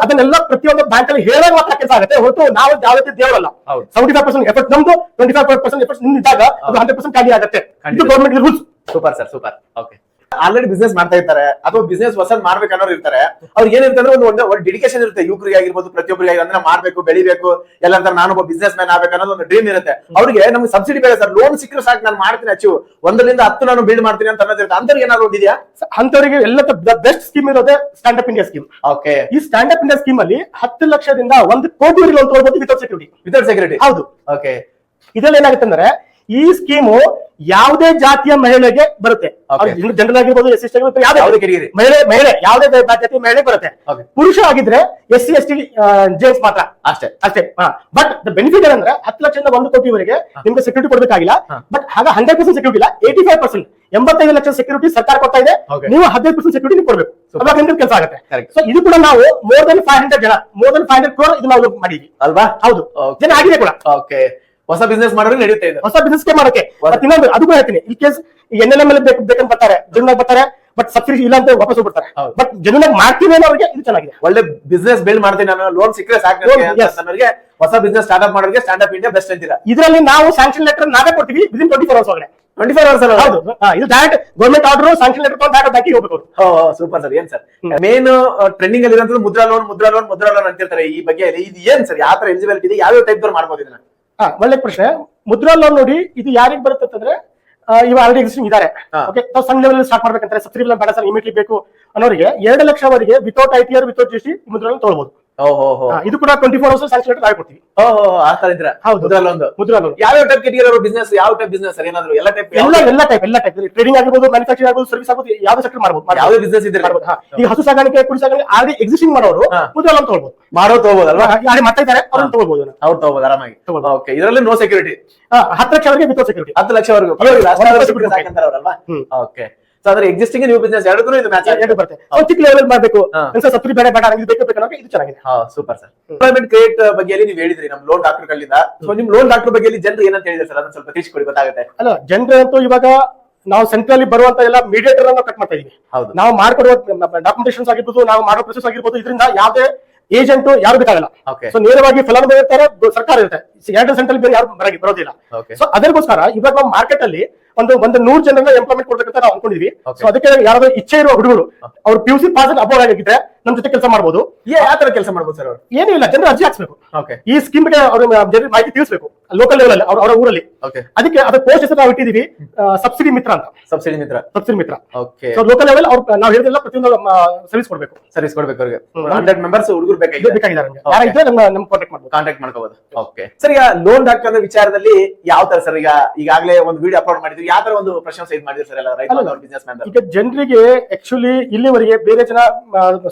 ಅದನ್ನೆಲ್ಲ ಪ್ರತಿಯೊಂದು ಬ್ಯಾಂಕ್ ಅಲ್ಲಿ ಹೇಳೋ ಮಾತ್ರ ಕೆಲಸ ಆಗುತ್ತೆ. ಹೊರತು ನಾವು ಯಾವ ರೀತಿ ದೇವರಲ್ಲ. ಸೆವೆಂಟಿ ಫೈವ್ ಪರ್ಸೆಂಟ್ ಎಫರ್ಟ್ ನಮ್ದು ಟ್ವೆಂಟಿ ಫೈವ್ ಪರ್ಸೆಂಟ್ ಎಫರ್ಟ್ ನಿಮ್ದು ಇದ್ದಾಗ ಅದು ಹಂಡ್ರೆಡ್ ಪರ್ಸೆಂಟ್ ಖಾಲಿ ಆಗುತ್ತೆ. ಇದು. Government rules super sir super. Okay already business ಮಾಡ್ತಾ ಇರ್ತಾರೆ ಅಥವಾ ಬಿಸ್ನೆಸ್ ಹೊಸದ್ ಮಾಡ್ಬೇಕು ಅನ್ನೋರು ಇರ್ತಾರೆ ಅವ್ರಿಗೆ ಏನಿರ್ತಂದ್ರೆ ಒಂದು ಒಂದು ಒಂದು ಡೆಡಿಕೇಶನ್ ಇರುತ್ತೆ. ಯುವಕರಿಗೆ ಆಗಿರ್ಬೋದು ಪ್ರತಿಯೊಬ್ಬರಿಗೆ ಅಂದ್ರೆ ಮಾಡ್ಬೇಕು ಬೆಳಿಬೇಕು ಎಲ್ಲ ಅಂತ ನಾನು ಒಬ್ಬ ಬಿಸ್ನೆಸ್ ಮ್ಯಾನ್ ಆಗ್ಬೇಕು ಅನ್ನೋದು ಒಂದು ಡ್ರೀಮ್ ಇರುತ್ತೆ. ಅವ್ರಿಗೆ ನಮ್ಗೆ ಸಬ್ಸಿಡಿ ಬೇಡ ಸರ್. ಲೋನ್ ಸಿಕ್ಕರೆ ಸಾಕು ನಾನು ಮಾಡ್ತೀನಿ ಅಚೀವ್ ಒಂದರಿಂದ ಹತ್ತು ನಾನು ಬಿಲ್ಡ್ ಮಾಡ್ತೀನಿ ಅಂತ ಅನ್ನೋದಿರುತ್ತೆ. ಅಂತವ್ರಿಗೆ ಏನಾದ್ರು ಒಂದಿದೆಯಾ? ಅಂತವರಿಗೆ ಎಲ್ಲ ಬೆಸ್ಟ್ ಸ್ಕೀಮ್ ಇರೋದೇ stand up India scheme okay ಈ ಸ್ಟ್ಯಾಂಡ್ ಅಪ್ ಇಂಡಿಯಾ ಸ್ಕೀಮ್ ಅಲ್ಲಿ ಹತ್ತು ಲಕ್ಷದಿಂದ ಒಂದು ಕೋಟಿ ಲೋನ್ ತಗೊಳ್ಬಹುದು ವಿತೌಟ್ ಸೆಕ್ಯೂರಿಟಿ ವಿತೌಟ್ ಸೆಕ್ಯೂರಿಟಿ ಹೌದು. ಓಕೆ ಇದ್ರಲ್ಲಿ ಏನಾಗುತ್ತೆ ಅಂದ್ರೆ ಈ ಸ್ಕೀಮು ಯಾವುದೇ ಜಾತಿಯ ಮಹಿಳೆಗೆ ಬರುತ್ತೆ. ಜನರಲ್ ಆಗಿರ್ಬೋದು ಎಸ್ ಕೆರಿಯರಿ ಮಹಿಳೆ ಮಹಿಳೆ ಯಾವುದೇ ಜಾತಿಯ ಮಹಿಳೆ ಬರುತ್ತೆ. ಪುರುಷ ಆಗಿದ್ರೆ ಎಸ್ ಸಿ ಎಸ್ ಟಿ ಜೇಮ್ಸ್ ಮಾತ್ರ. ಅಷ್ಟೇ. ಅಷ್ಟೇ. ಬಟ್ ದ ಬೆನಿಫಿಟ್ ಏನಂದ್ರೆ ಹತ್ತು ಲಕ್ಷದಿಂದ ಒಂದು ಕೋಟಿವರೆಗೆ ನಿಮ್ಗೆ ಸೆಕ್ಯೂರಿಟಿ ಕೊಡಬೇಕಾಗಿಲ್ಲ. ಬಟ್ ಆಗ ಹಂಡ್ರೆಡ್ ಪರ್ಸೆಂಟ್ ಸೆಕ್ಯೂರಿಟಿ ಇಲ್ಲ. ಏಟಿ ಫೈವ್ ಪರ್ಸೆಂಟ್ ಎಂಬತ್ತೈದು ಲಕ್ಷ ಸೆಕ್ಯೂರಿಟಿ ಸರ್ಕಾರ ಕೊಡ್ತಾ ಇದೆ. ನೀವು ಹದಿನೈದು ಪರ್ಸೆಂಟ್ ಸೆಕ್ಯೂರಿಟಿ ಕೊಡಬೇಕು. ಅವಾಗ ನಿಮ್ಗೆ ಕೆಲಸ ಆಗುತ್ತೆ. ಸೊ ಇದು ಕೂಡ ನಾವು ಮೋರ್ ದನ್ ಫೈವ್ ಹಂಡ್ರೆಡ್ ಜನ more than five hundred crore ಇದು ನಾವು ಮಾಡಿದ್ವಿ. ಅಲ್ವಾ? ಹೌದು. ಜನ ಆಗಿದೆ ಕೂಡ. ಓಕೆ ಹೊಸ ಬಿಸ್ನೆಸ್ ಮಾಡೋರಿಗೆ ನಡೆಯುತ್ತೆ ಇದು. ಹೊಸ ಬಿಸ್ನೆಸ್ ಮಾಡೋಕೆ. ಮತ್ತೆ ಇನ್ನೊಂದು ಅದು ಕೂಡ ಹೇಳ್ತೀನಿ. In case N L M L ಬೇಕು ಬೇಕಂತ ಬರ್ತಾರೆ ಜನ ಬರ್ತಾರೆ ಬಟ್ ಸಬ್ಸಿಡಿ ಇಲ್ಲ ಅಂತ ವಾಪಸ್ ಹೋಗ್ಬಿಡ್ತಾರೆ. ಹೌದು. ಬಟ್ ಜನ ಮಾಡ್ತೀವಿ ಅನ್ನೋ ಅವ್ರಿಗೆ ಇದು ಚೆನ್ನಾಗಿದೆ. ಒಳ್ಳೆ ಬಿಸ್ನೆಸ್ ಬಿಲ್ಡ್ ಮಾಡ್ತೀನಿ ನಾನು. ಲೋನ್ ಸಿಕ್ಕರೆ ಸಾಕು ನನಗೆ ಹೊಸ ಬಿಸ್ನೆಸ್ ಸ್ಟಾರ್ಟ್ ಅಪ್ ಮಾಡೋರಿಗೆ ಸ್ಟ್ಯಾಂಡ್ ಅಪ್ ಇಂಡಿಯಾ ಬೆಸ್ಟ್ ಅಂತೀರಾ? ಇದರಲ್ಲಿ ನಾವು ಸ್ಯಾಂಕ್ಷನ್ ಲೆಟರ್ ನಾವೇ ಕೊಡ್ತೀವಿ ವಿದಿನ್ ಟ್ವೆಂಟಿ ಫೋರ್ ಅವರ್ಸ್ ಒಳಗಡೆ. ಟ್ವೆಂಟಿ ಫೋರ್ ಅವರ್ಸ್ ಹೌದು. ಹಾ, ಇದು direct government order sanction letter ತಗೊಂಡು ಡೈರೆಕ್ಟ್ ಹಾಕಿ ಹೋಗ್ಬೇಕು. ಸೂಪರ್ ಸರ್ ಏನ್ ಸರ್ ಮೇನ್ ಟ್ರೆಂಡಿಂಗ್ ಅಲ್ಲಿ ಇರೋದು Mudra loan Mudra loan Mudra loan ಅಂತಿರ್ತಾರೆ ಈ ಬಗ್ಗೆ. ಇದು ಏನ್ ಸರ್ ಯಾವ ತರ ಎಲಿಜಿಬಿಲಿಟಿ ಇದೆ? ಯಾವ ಟೈಪ್ ದವ್ರು ಮಾಡ್ಬೋದು ಇದನ್ನ? ಹಾ ಒಳ್ಳೆ ಪ್ರಶ್ನೆ. ಮುದ್ರಾ ಲೋನ್ ನೋಡಿ ಇದು ಯಾರಿಗೆ ಬರುತ್ತೆ ಅಂತಂದ್ರೆ ಇವ ಆಲ್ರೆಡಿ ಎಕ್ಸಿಸ್ಟಿಂಗ್ ಇದ್ದಾರೆ ಹಾ. ಓಕೆ ಸಣ್ಣ ಲೆವೆಲ್ ಸ್ಟಾರ್ಟ್ ಮಾಡ್ಬೇಕಂತಾರೆ ಸಬ್ಸಿಡಿ ಬೇಡ ಸರ್ ಇಮಿಡಿಯೇಟ್ಲಿ ಬೇಕು ಅನ್ನೋರಿಗೆ ಎರಡು ಲಕ್ಷವರೆಗೆ without I T R without G C Mudra loan ತಗೊಳ್ಬಹುದು ಇದು ಕೂಡ twenty four hours sanction letter ಓಹೋ ಆ ತರ ಇದ್ರ ಹೌದು. ಮುದ್ರಲ್ಲೊಂದು. ಮುದ್ರಾ ಲೋನ್ ಯಾವ್ಯಾವ ಟೈಪ್ ಕೆಟಗರಿ ಬಿಸ್ನೆಸ್ ಯಾವ ಟೈಪ್ ಬಿಸ್ನೆಸ್ ಸರ್? ಏನಾದ್ರು ಎಲ್ಲ ಟೈಪ್ ಎಲ್ಲ ಎಲ್ಲ ಟೈಪ್ ಎಲ್ಲ ಟೈಪ್ ಟ್ರೇಡಿಂಗ್ ಆಗಿರ್ಬೋದು ಮ್ಯಾನುಫ್ಯಾಕ್ಚರಿಂಗ್ ಆಗಿರ್ಬೋದು ಸರ್ವಿಸ್ ಆಗ್ಬೋದು ಯಾವ ಸೆಕ್ಟರ್ ಮಾಡ್ಬೋದು ಯಾವ ಯಾವ್ದೇ ಬಿಸ್ನೆಸ್ ಇದ್ರೆ ಮಾಡಬಹುದು ಈ ಹಸು ಸಾಗಾಣಿಕೆ ಕುರಿ ಸಾಗಾಣಿಕೆ ಆಲ್ರೆಡಿ ಎಕ್ಸಿಸ್ಟಿಂಗ್ ಮಾಡೋರು. ಮುದ್ರಾ ಲೋನ್ ತಗೊಳ್ಬೋದು ಮಾಡೋ ತಗೋಬೋದಲ್ವಾ? ಯಾರು ಮತ್ತೆ ಇದ್ದಾರೆ ಅವ್ರನ್ನ ತಗೋಬಹುದು. ಅವ್ರು. ತಗೋಬೋದು ಆರಾಮಾಗಿ. ಓಕೆ ಇದರಲ್ಲಿ ನೋ ಸೆಕ್ಯೂರಿಟಿ ಹತ್ತು ಲಕ್ಷವರೆಗೆ ವಿತೌಟ್ ಸೆಕ್ಯೂರಿಟಿ ಹತ್ತು ಲಕ್ಷವರೆಗೂ. ಓಕೆ ಸೊ ಅದ್ರ ಎಕ್ಸಿಸ್ಟಿಂಗ್ ನ್ಯೂ ಬಿಸ್ನೆಸ್ ಎರಡಕ್ಕೂ ಇದು ಮ್ಯಾಚ್ ಎರಡು ಬರುತ್ತೆ. ಚಿಕ್ಕ ಲೆವೆಲ್ ಮಾಡಬೇಕು. ಸತ್ರಿ ಬೇಡ ಬೇಡ ಇದು ಬೇಕು ಬೇಕು ಇದು ಚೆನ್ನಾಗಿದೆ. ಹಾ ಸೂಪರ್ ಸರ್ ಎಂಪ್ಲಾಯ್ಮೆಂಟ್ ಕ್ರಿಯೇಟ್ ಬಗ್ಗೆ ನೀವು ಹೇಳಿದ್ರಿ ನಮ್ಮ ಲೋನ್ ಡಾಕ್ಟರ್ ಗಳಿಂದ. ಸೊ ನಿಮ್ ಲೋನ್ ಡಾಕ್ಟರ್ ಬಗ್ಗೆ ಜನರು ಏನಂತ ಹೇಳಿದ್ರೆ ಸರ್ ಅದನ್ನ ಸ್ವಲ್ಪ ತಿಳಿಸ್ಕೊಡಿ ಗೊತ್ತಾಗುತ್ತೆ. ಅಲ್ಲ ಜನರಂತೂ ಇವಾಗ ನಾವು ಸೆಂಟ್ರಲ್ಲಿ ಬರುವಂತ ಎಲ್ಲ ಮೀಡಿಯೇಟರ್ ಅನ್ನು ಕಟ್ ಮಾಡ್ತಾ ಇದೀವಿ. ಹೌದು. ನಾವು ಮಾಡ್ಕೊಡುವ ಡಾಕ್ಯುಮೆಂಟೇಶನ್ ಆಗಿರ್ಬೋದು ನಾವು ಮಾಡೋ ಪ್ರೊಸೆಸ್ ಆಗಿರ್ಬೋದು ಇದರಿಂದ ಯಾವುದೇ ಏಜೆಂಟ್ ಯಾರು ಬೇಕಾಗಲ್ಲ. ಸೊ ನೇರವಾಗಿ ಫಲಾನುಭವಿ ಇರ್ತಾರೆ ಸರ್ಕಾರ ಇರುತ್ತೆ. ಎರಡು ಸೆಂಟ್ರಲ್ಲಿ ಬೇರೆ ಯಾರು ಬರೋದಿಲ್ಲ. ಸೊ ಅದಕ್ಕೋಸ್ಕರ ಇವಾಗ ನಾವು ಮಾರ್ಕೆಟ್ ಅಲ್ಲಿ ಒಂದು ಒಂದು ನೂರ್ ಜನ ಎಂಪ್ಲಾಯ್ಮೆಂಟ್ ಕೊಡ್ಬೇಕಂತ ನಾವು ಅನ್ಕೊಂಡಿದ್ವಿ. ಸೊ ಅದಕ್ಕೆ ಯಾರಾದ್ರೂ ಇಚ್ಛೆ ಇರುವ ಹುಡುಗರು ಅವ್ರು P U C pass abroad ಆಗಿದ್ರೆ ನಮ್ ಜೊತೆ ಕೆಲಸ ಮಾಡಬಹುದು ಯಾವ ತರ ಕೆಲಸ ಮಾಡಬಹುದು ಸರ್ ಅವರು? ಏನೂ ಇಲ್ಲ ಜನರು ಅರ್ಜಿ ಹಾಕ್ಸ್ಬೇಕು. ಈ ಸ್ಕೀಮ್ ಬಗ್ಗೆ ಅವರು ಜನರಿಗೆ ಮಾಹಿತಿ ತಿಳಿಸಬೇಕು ಲೋಕಲ್ ಲೆವೆಲ್ ಅಲ್ಲಿ ಅವ್ರ- ಅವರ ಊರಲ್ಲಿ. ಅದಕ್ಕೆ ಅದ್ರ ಪೋಸ್ಟ್ ಹೆಸರು ನಾವು ಇಟ್ಟಿದೀವಿ ಸಬ್ಸಿಡಿ ಮಿತ್ರ ಅಂತ. Subsidy Mitra subsidy Mitra so local level ಅವ್ರು ನಾವು ಹೇಳಿದೆಲ್ಲ ಪ್ರತಿಯೊಂದು ಸರ್ವಿಸ್ ಕೊಡಬೇಕು. ಸರ್ವಿಸ್ ಕೊಡ್ಬೇಕು ಅವ್ರಿಗೆ. ಹಂಡ್ರೆಡ್ ಮೆಂಬರ್ಸ್ ಹುಡುಗರು ಬೇಕಾಗಿದೆ. ಬೇಕಾಗಿದ್ದಾರೆ. ಯಾರಿದ್ರೆ ನಮ್ಮ ನಮ್ ಕಾಂಟ್ಯಾಕ್ಟ್ ಮಾಡ್ಬೋದು. ಕಾಂಟ್ಯಾಕ್ಟ್ ಮಾಡ್ಕೋಬಹುದು ಓಕೆ ಸರ್ ಈಗ ಲೋನ್ ಹಾಕೋದ ವಿಚಾರದಲ್ಲಿ ಯಾವ ತರ ಸರ್ ಈಗ ಈಗಾಗಲೇ ಒಂದು ವಿಡಿಯೋ ಅಪ್ಲೋಡ್ ಮಾಡಿದ್ವಿ. ಯಾವ ತರ ಒಂದು ಪ್ರಶಂಸೆ ಇದು ಮಾಡಿದ್ರಿ ಸರ್ ಎಲ್ಲ ರೈತ ಅಲ್ಲ. ಬಿಸ್ನೆಸ್ ಮ್ಯಾನ್ ಈಗ ಜನರಿಗೆ ಆಕ್ಚುಲಿ ಇಲ್ಲಿವರೆಗೆ ಬೇರೆ ಜನ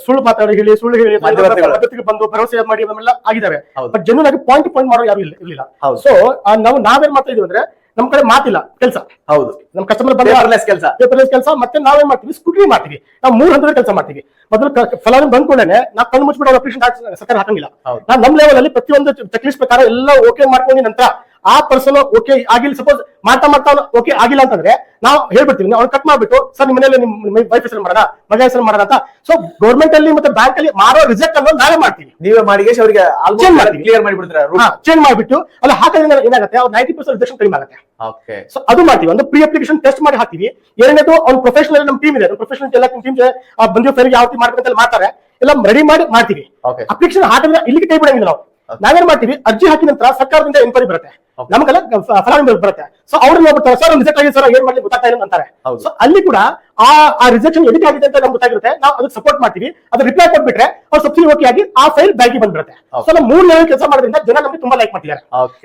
ಸುಳ್ಳು ಮಾತಾಡಿ ಹೇಳಿ ಸುಳ್ಳು ಹೇಳಿ. ಪದ್ಧತಿಗೆ ಬಂದು ಭರವಸೆ ಮಾಡಿ ನಮ್ಮೆಲ್ಲ ಆಗಿದ್ದಾವೆ ಹೌದು. ಬಟ್ ಜನರ ಪಾಯಿಂಟ್ ಪಾಯಿಂಟ್ ಮಾಡೋ ಯಾರು ಇಲ್ಲ ಇರ್ಲಿಲ್ಲ. ಸೊ ನಾವು ನಾವೇನ್ ಮಾಡ್ತಾ ಇದೀವಿ ಅಂದ್ರೆ ನಮ್ ಕಡೆ ಮಾತಿಲ್ಲ ಕೆಲಸ ಹೌದು ನಮ್ ಕಸ್ಟಮರ್ ಬಂದ್ರೆ ಕೆಲಸ ಪೇಪರ್ಲೆಸ್ ಕೆಲಸ ಮತ್ತೆ ನಾವೇನ್ ಮಾಡ್ತೀವಿ ಸ್ಕೂಟ್ರಿ ಮಾಡ್ತೀವಿ ನಾವು ಮೂರ್ ಹಂತದ ಕೆಲಸ ಮಾಡ್ತೀವಿ ಮೊದಲು ಫಲಾನು ಬಂದ್ಕೊಂಡೇನೆ ನಾವು ಕಣ್ಣು ಮುಚ್ಚಿಬಿಟ್ಟು ಅವ್ರ ಅಪ್ಲಿಕೇಶನ್ ಸರ್ಕಾರ ಹಾಕಂಗಿಲ್ಲ. ನಾವು ನಮ್ ಲೆವೆಲ್ ಅಲ್ಲಿ ಪ್ರತಿಯೊಂದು ಚೆಕ್ ಲಿಸ್ಟ್ ಪ್ರಕಾರ ಎಲ್ಲ ಓಕೆ ಮಾಡ್ಕೊಂಡಿ ನಂತರ ಆ ಪರ್ಸನ್ ಓಕೆ ಆಗಿಲ್ಲ. ಸಪೋಸ್ ಮಾಡ್ತಾ ಮಾಡ್ತಾ ಓಕೆ ಆಗಿಲ್ಲ ಅಂತಂದ್ರೆ ನಾವು ಹೇಳ್ಬಿಡ್ತೀವಿ. ಅವ್ನು ಕಟ್ ಮಾಡ್ಬಿಟ್ಟು ಸರ್ ನಿಮ್ಮ ಮನೇಲಿ ನಿಮ್ಮ ವೈಫ್ ಹೆಸರು ಮಾಡೋಣ ಮಗ ಹೆಸರು ಮಾಡೋಣ ಅಂತ. ಸೊ ಗೌರ್ಮೆಂಟ್ ಅಲ್ಲಿ ಮತ್ತೆ ಬ್ಯಾಂಕ್ ಅಲ್ಲಿ ಮಾರೋ ರಿಜೆಕ್ಟ್ ಅನ್ನೋ ನಾವೇ ಮಾಡ್ತೀವಿ. ನೀವೇ ಮಾಡಿ ಅವರಿಗೆ. ಕ್ಲಿಯರ್ ಮಾಡಿಬಿಡ್ತಾರೆ? ಚೇಂಜ್ ಮಾಡ್ಬಿಟ್ಟು ಅಲ್ಲಿ ಹಾಕೋದ್ರಿಂದ ಏನಾಗುತ್ತೆ? ಅವ್ರು ನೈಂಟಿ ಪರ್ಸೆಂಟ್ ರಿಜೆಕ್ಷನ್ ಕಡಿಮೆ ಆಗುತ್ತೆ. ಸೊ ಅದು ಮಾಡ್ತೀವಿ. ಒಂದು ಪ್ರೀ ಅಪ್ಲಿಕೇಶನ್ ಟೆಸ್ಟ್ ಮಾಡಿ ಹಾಕ್ತೀವಿ. ಎರಡನೇದು ಅವ್ನು ಪ್ರೊಫೆಷನಲ್ ನಮ್ಮ ಟೀಮ್ ಇದೆ. ಪ್ರೊಫೆಷನಲ್ ಎಲ್ಲ ಟೀಮ್ ಬಂದಿರೋ ಫೇರಿಗೆ ಯಾವ ರೀತಿ ಮಾಡ್ಬೇಕಂತ ಮಾಡ್ತಾರೆ. ಎಲ್ಲ ರೆಡಿ ಮಾಡಿ ಮಾಡ್ತೀವಿ. ಓಕೆ ಅಪ್ಲಿಕೇಶನ್ ಹಾಕಿದ್ರೆ ಇಲ್ಲಿಗೆ ಕೈ ಬಿಡಂಗಿಲ್ಲ ನಾವು ನಾವೇನ್ ಮಾಡ್ತೀವಿ? ಅರ್ಜಿ ಹಾಕಿದ ನಂತರ ಸರ್ಕಾರದಿಂದ ಎನ್ಕ್ವೈರಿ ಬರುತ್ತೆ. ನಮಗೆಲ್ಲ ಫಲಾನುಭವಿ ಬರುತ್ತೆ. ಸೊ ಅವ್ರು ನೋಡ್ಬಿಡ್ತಾರೆ ಸರ್ ರಿಜೆಕ್ಟ್ ಆಗಿದೆ ಸರ್ ಏನ್ ಮಾಡ್ಲಿ? ಗೊತ್ತಾಗ್ತಾ ಇಲ್ಲ ಅಂತಾರೆ. ಹೌದು. ಸೊ ಅಲ್ಲಿ ಕೂಡ ಆ ಆ ರಿಜೆಕ್ಷನ್ ಎದಕ್ಕೆ ಆಗಿದೆ ಅಂತ ನಮ್ಗೆ ಗೊತ್ತಾಗಿರುತ್ತೆ. ನಾವು ಅದಕ್ಕೆ ಸಪೋರ್ಟ್ ಮಾಡ್ತೀವಿ. ಅದು ರಿಪ್ಲೈ ಕೊಟ್ಬಿಟ್ರೆ ಅವ್ರು ಸಬ್ಸಿಡಿ ಓಕೆ ಆಗಿ ಆ ಫೈಲ್ ಬ್ಯಾಂಕಿಗೆ ಬಂದ್ಬಿಡುತ್ತೆ. ಸೊ ನಾವು ಮೂರ್ ಲೆವೆಲ್ ಕೆಲಸ ಮಾಡೋದ್ರಿಂದ ಜನ ನಮ್ಗೆ ತುಂಬಾ ಲೈಕ್ ಮಾಡ್ತಿದ್ದಾರೆ.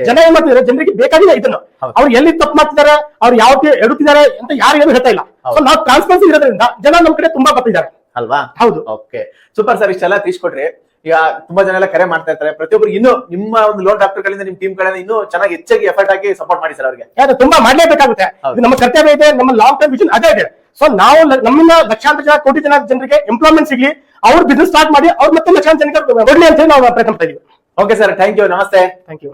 ಜನ ಏನ್ ಮಾಡ್ತಿದ್ದಾರೆ? ಜನರಿಗೆ ಬೇಕಾಗಿದೆ ಇದನ್ನು. ಅವ್ರು ಎಲ್ಲಿ ತಪ್ಪು ಮಾಡ್ತಿದ್ದಾರೆ? ಅವ್ರು ಯಾವ ಎಡುತ್ತಿದ್ದಾರೆ ಅಂತ ಯಾರು ಏನು ಹೇಳ್ತಾ ಇಲ್ಲ. ಸೊ ನಾವು ಟ್ರಾನ್ಸ್ಪರೆನ್ಸಿ ಇರೋದ್ರಿಂದ ಜನ ನಮ್ ಕಡೆ ತುಂಬಾ ಬರ್ತಿದ್ದಾರೆ. ಅಲ್ವಾ? ಹೌದು. ಓಕೆ ಸೂಪರ್ ಸರ್ ಇಷ್ಟೆಲ್ಲ ತಿಳಿಸ್ಕೊಟ್ರಿ. ಈಗ ತುಂಬಾ ಜನ ಎಲ್ಲ ಕರೆ ಮಾಡ್ತಾ ಇರ್ತಾರೆ. ಪ್ರತಿಯೊಬ್ಬರು ಇನ್ನು ನಿಮ್ಮ ಒಂದು ಲೋನ್ ಡಾಕ್ಟರ್ ಗಳಿಂದ ನಿಮ್ ಟೀಮ್ ಕಡೆಯಿಂದ ಇನ್ನು ಚೆನ್ನಾಗಿ ಹೆಚ್ಚಾಗಿ ಎಫರ್ಟ್ ಹಾಕಿ ಸಪೋರ್ಟ್ ಮಾಡಿ ಸರ್ ಅವ್ರಿಗೆ. ಯಾರು ತುಂಬಾ ಮಾಡಲೇಬೇಕಾಗುತ್ತೆ. ಇದು ನಮ್ಮ ಕರ್ತವ್ಯ ಇದೆ ನಮ್ಮ ಲಾಂಗ್ ಟರ್ಮ್ ವಿಷನ್ ಅದೇ ಇದೆ. ಸೊ ನಾವು ನಮ್ಮಿಂದ ಲಕ್ಷಾಂತರ ಜನ ಕೋಟಿ ಜನ ಜನರಿಗೆ ಎಂಪ್ಲಾಯ್ಮೆಂಟ್ ಸಿಗ್ಲಿ ಅವ್ರ ಬಿಸ್ನೆಸ್ ಸ್ಟಾರ್ಟ್ ಮಾಡಿ ಅವ್ರ ಮತ್ತೆ ಲಕ್ಷಾಂತರ ಜನಕ್ಕೆ ಕೊಡ್ಲಿ ಅಂತ ಹೇಳಿ ನಾವು ಪ್ರಯತ್ನ ಮಾಡ್ತಾ ಇದೀವಿ. ಓಕೆ ಸರ್ ಥ್ಯಾಂಕ್ ಯು ನಮಸ್ತೆ. Thank you